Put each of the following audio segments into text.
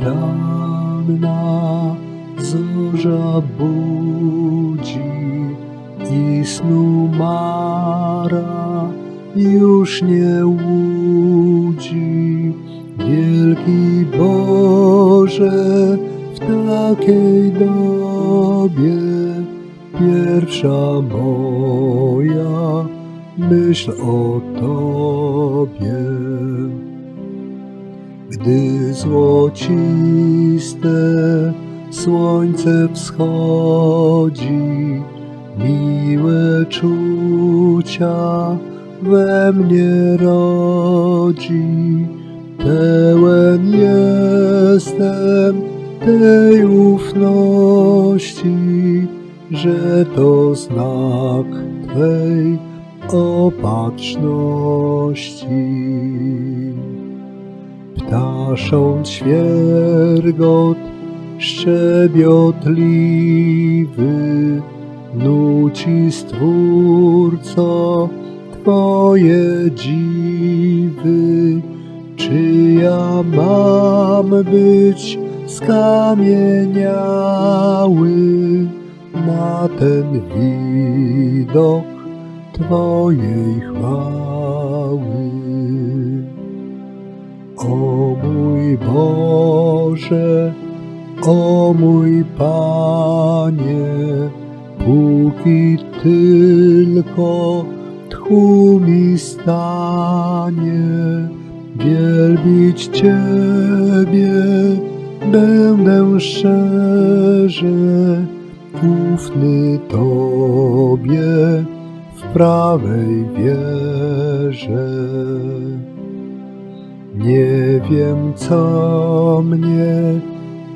Ranna zorza budzi i snu mara już nie łudzi. Wielki Boże, w takiej dobie pierwsza moja myśl o Tobie. Gdy złociste słońce wschodzi, miłe czucia we mnie rodzi. Pełen jestem tej ufności, że to znak Twej opatrzności. Ptasząc świergot szczebiotliwy, nuci Stwórco Twoje dziwy. Czy ja mam być skamieniały na ten widok Twojej chwały? O mój Boże, o mój Panie, póki tylko tchu mi stanie, wielbić Ciebie będę szczerze, ufny Tobie w prawej wierze. Nie wiem, co mnie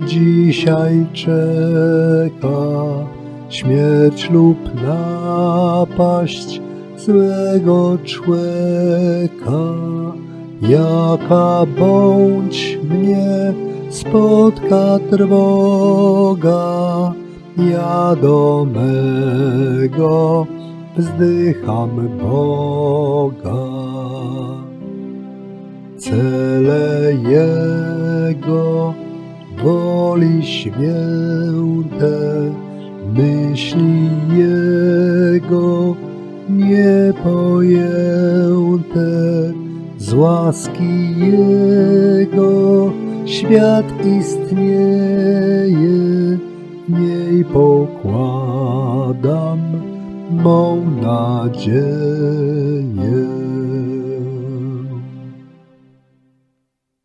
dzisiaj czeka, śmierć lub napaść złego człeka. Jaka bądź mnie spotka trwoga, ja do mego wzdycham Boga cele Jego, woli święte, myśli Jego niepojęte, z łaski Jego świat istnieje, w niej pokładam mą nadzieję.